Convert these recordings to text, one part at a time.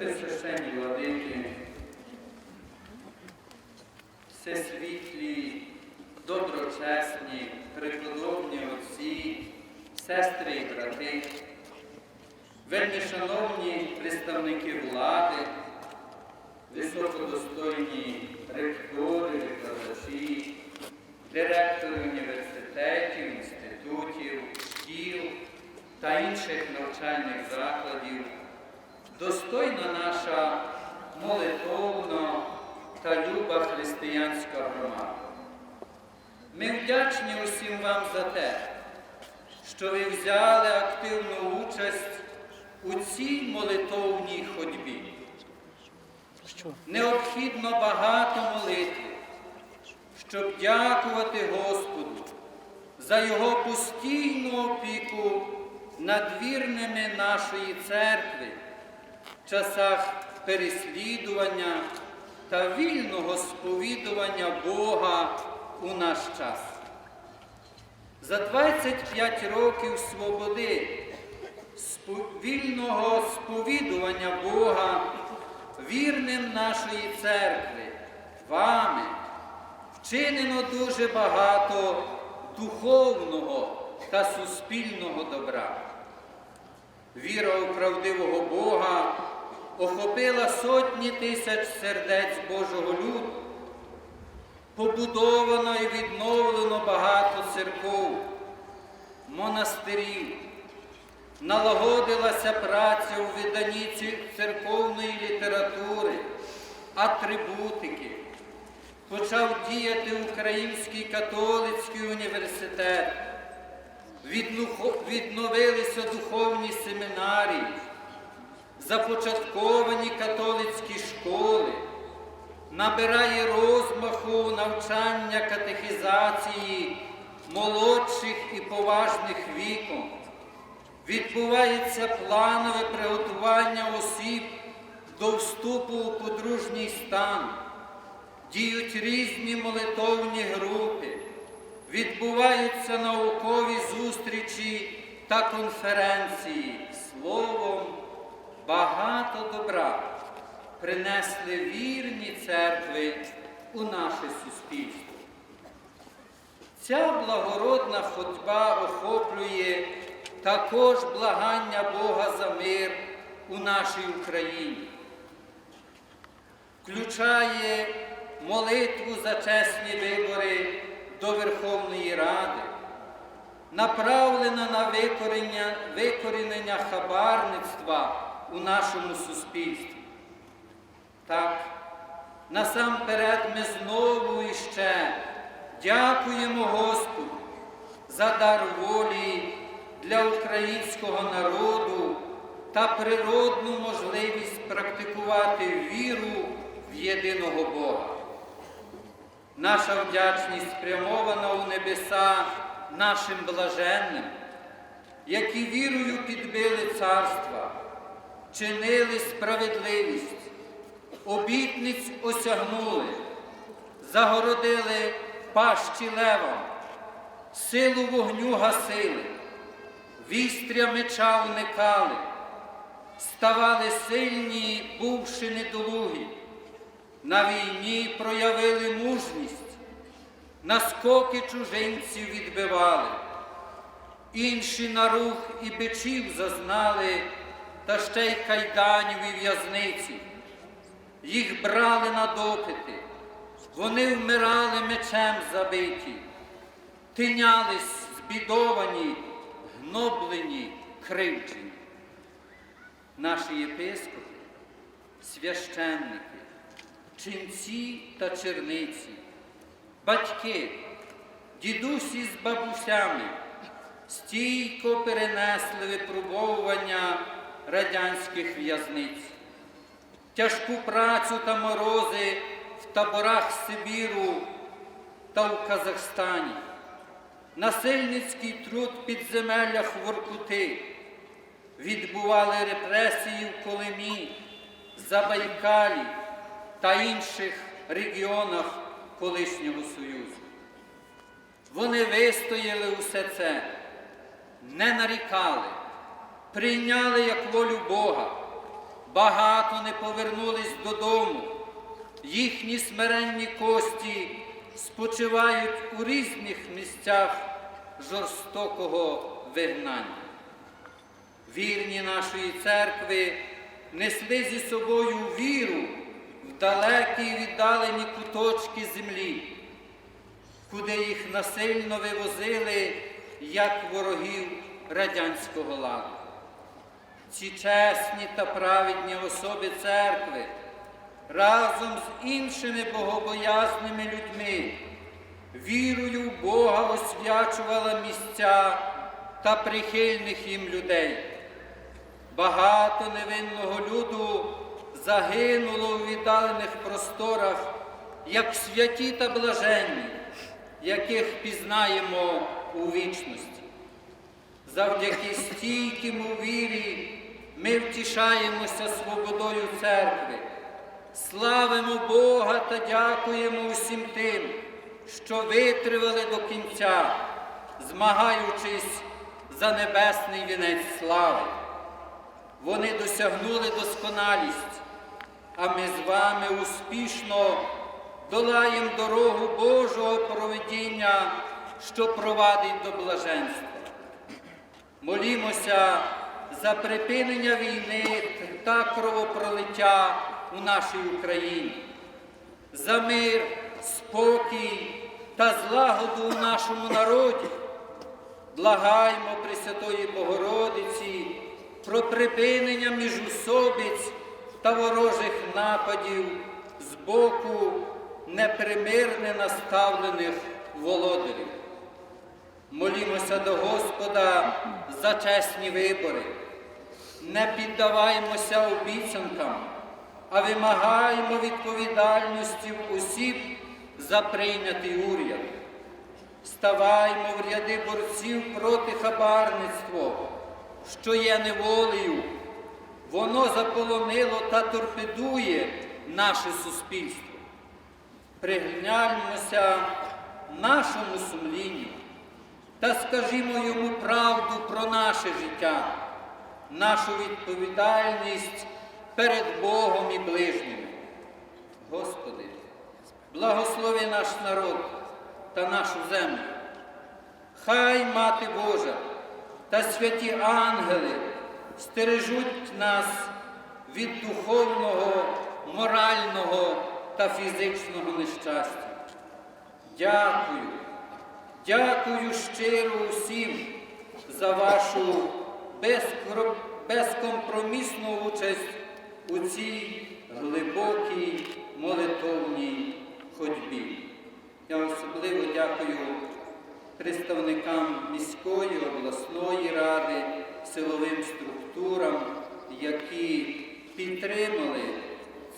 Пресвященні владики, всесвітлі, доброчесні, преподобні отці, сестри і брати, вельми шановні представники влади, та християнська громада. Ми вдячні усім вам за те, що ви взяли активну участь у цій молитовній ходьбі. Необхідно багато молитви, щоб дякувати Господу за Його постійну опіку над вірними нашої церкви в часах переслідування та вільного сповідування Бога у наш час. За 25 років свободи, вільного сповідування Бога, вірним нашої церкви, вами, вчинено дуже багато духовного та суспільного добра. Віра у правдивого Бога охопила сотні тисяч сердець Божого люду. Побудовано і відновлено багато церков, монастирів. Налагодилася праця у виданні церковної літератури, атрибутики. Почав діяти Український католицький університет. Відновилися духовні семінарії, започатковані католицькі школи, набирає розмаху навчання катехізації молодших і поважних віком. Відбувається планове приготування осіб до вступу у подружній стан. Діють різні молитовні групи, відбуваються наукові зустрічі та конференції. Словом, багато добра принесли вірні церкви у наше суспільство. Ця благородна ходьба охоплює також благання Бога за мир у нашій Україні, включає молитву за чесні вибори до Верховної Ради, направлена на викорення, викорінення хабарництва у нашому суспільстві. Так, насамперед ми знову іще дякуємо Господу за дар волі для українського народу та природну можливість практикувати віру в єдиного Бога. Наша вдячність спрямована у небеса нашим блаженним, які вірою підбили царства, чинили справедливість, обітниць осягнули, загородили пащі левам, силу вогню гасили, вістря меча уникали, ставали сильні, бувши недолугі, на війні проявили мужність, наскоки чужинців відбивали, інші на рух і бичів зазнали, та ще й кайданів і в'язниці. Їх брали на допити, вони вмирали мечем забиті, тинялись збідовані, гноблені, кривджені. Наші єпископи, священники, ченці та черниці, батьки, дідусі з бабусями стійко перенесли випробовування радянських в'язниць. Тяжку працю та морози в таборах Сибіру та в Казахстані, насильницький труд в підземеллях Воркути, відбували репресії в Колимі, Забайкалі та інших регіонах колишнього Союзу. Вони вистояли усе це, не нарікали, прийняли як волю Бога, багато не повернулись додому. Їхні смиренні кості спочивають у різних місцях жорстокого вигнання. Вірні нашої церкви несли зі собою віру в далекі й віддалені куточки землі, куди їх насильно вивозили як ворогів радянського ладу. Ці чесні та праведні особи церкви разом з іншими богобоязними людьми вірою в Бога освячувала місця та прихильних їм людей. Багато невинного люду загинуло у віддалених просторах, як святі та блаженні, яких пізнаємо у вічності. Завдяки стійкому вірі ми втішаємося свободою церкви, славимо Бога та дякуємо усім тим, що витривали до кінця, змагаючись за небесний вінець слави. Вони досягнули досконалість, а ми з вами успішно долаємо дорогу Божого проведіння, що провадить до блаженства. Молімося за припинення війни та кровопролиття у нашій Україні, за мир, спокій та злагоду у нашому народі. Благаймо Пресвятої Богородиці про припинення міжусобиць та ворожих нападів з боку непримирне наставлених володарів. Молімося до Господа за чесні вибори. Не піддаваймося обіцянкам, а вимагаємо відповідальності осіб за прийнятий уряд. Ставаймо в ряди борців проти хабарництва, що є неволею. Воно заполонило та торпедує наше суспільство. Пригляньмося нашому сумлінню та скажімо йому правду про наше життя, нашу відповідальність перед Богом і ближніми. Господи, благослови наш народ та нашу землю. Хай Мати Божа та святі ангели стережуть нас від духовного, морального та фізичного нещастя. Дякую, дякую щиро усім за вашу безкомпромісну участь у цій глибокій молитовній ходьбі. Я особливо дякую представникам міської, обласної ради, силовим структурам, які підтримали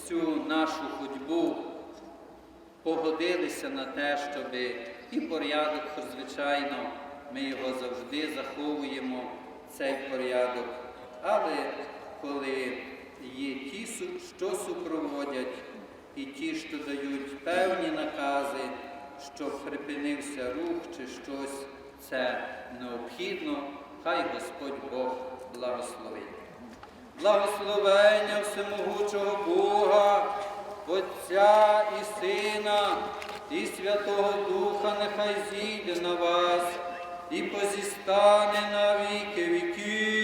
цю нашу ходьбу, погодилися на те, щоб і порядок, звичайно, ми його завжди заховуємо, цей порядок. Але коли є ті, що супроводять, і ті, що дають певні накази, щоб припинився рух чи щось, це необхідно, хай Господь Бог благословить. Благословення всемогучого Бога, Отця і Сина, і Святого Духа нехай зійде на вас і позістане на віки віків.